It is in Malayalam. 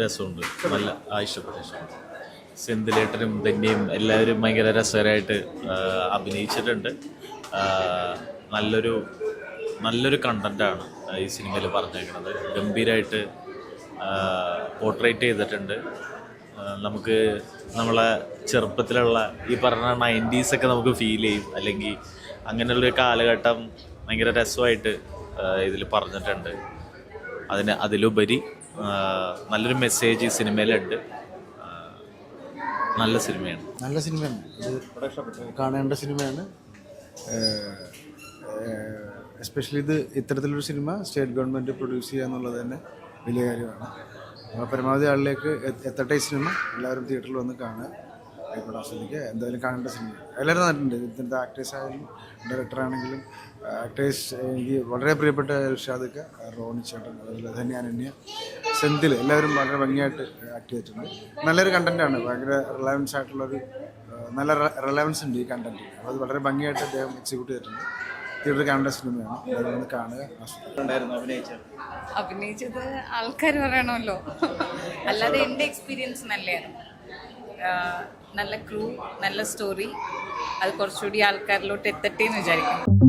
രസമുണ്ട്. നല്ല ആ ഇഷ്ടപ്പെട്ടു സെന്തിലേട്ടനും ധന്യയും എല്ലാവരും ഭയങ്കര രസകരമായിട്ട് അഭിനയിച്ചിട്ടുണ്ട്. നല്ലൊരു നല്ലൊരു കണ്ടന്റാണ് ഈ സിനിമയിൽ പറഞ്ഞേക്കുന്നത് ഗംഭീരമായിട്ട് പോർട്രേറ്റ് ചെയ്തിട്ടുണ്ട്. നമുക്ക് നമ്മളെ ചെറുപ്പത്തിലുള്ള ഈ പറഞ്ഞ നയന്റീസൊക്കെ നമുക്ക് ഫീൽ ചെയ്യും. അല്ലെങ്കിൽ അങ്ങനെയുള്ളൊരു കാലഘട്ടം ഭയങ്കര രസമായിട്ട് ഇതിൽ പറഞ്ഞിട്ടുണ്ട്. അതിന് അതിലുപരി നല്ലൊരു മെസ്സേജ് ഈ സിനിമയിലുണ്ട്. നല്ല സിനിമയാണ്. നല്ല സിനിമയാണ്. ഇത് കാണേണ്ട സിനിമയാണ്. എസ്പെഷ്യലി ഇത് ഇത്തരത്തിലൊരു സിനിമ സ്റ്റേറ്റ് ഗവൺമെന്റ് പ്രൊഡ്യൂസ് ചെയ്യുക എന്നുള്ളത് തന്നെ വലിയ കാര്യമാണ്. പരമാവധി ആളിലേക്ക് എത്തട്ടെ സിനിമ. എല്ലാവരും തിയേറ്ററിൽ വന്ന് കാണുക. ആയിക്കോട്ടെ ആസ്വദിക്കുക എന്തായാലും കാണേണ്ട സിനിമ എല്ലാവരും നന്നിട്ടുണ്ട് ഇതിന്റെ ആക്ടേഴ്സ് ആയാലും ഡയറക്ടർ ആണെങ്കിലും ആക്ടേഴ്സ് എനിക്ക് വളരെ പ്രിയപ്പെട്ട ഷാദക്ക റോണി ചേട്ടൻ അതുപോലെ ധന്യ അനന്യ സെന്തിൽ എല്ലാവരും വളരെ ഭംഗിയായിട്ട് ആക്ട് ചെയ്തിട്ടുണ്ട്. നല്ലൊരു കണ്ടന്റാണ് ഭയങ്കര റിലവൻസ് ആയിട്ടുള്ളൊരു നല്ല റിലവൻസ് ഉണ്ട് ഈ കണ്ടന്റ് അപ്പോൾ അത് വളരെ ഭംഗിയായിട്ട് അദ്ദേഹം എക്സിക്യൂട്ട് ചെയ്തിട്ടുണ്ട്. കാണേണ്ട സിനിമയാണ് കാണുക അഭിനയിച്ചത്. ആൾക്കാർ പറയണമല്ലോ. അല്ലാതെ എന്റെ എക്സ്പീരിയൻസ് നല്ലതാണ് നല്ല ക്രൂ നല്ല സ്റ്റോറി അത് കുറച്ചുകൂടി ആൾക്കാരിലോട്ട് എത്തട്ടെ എന്ന് വിചാരിക്കുന്നു.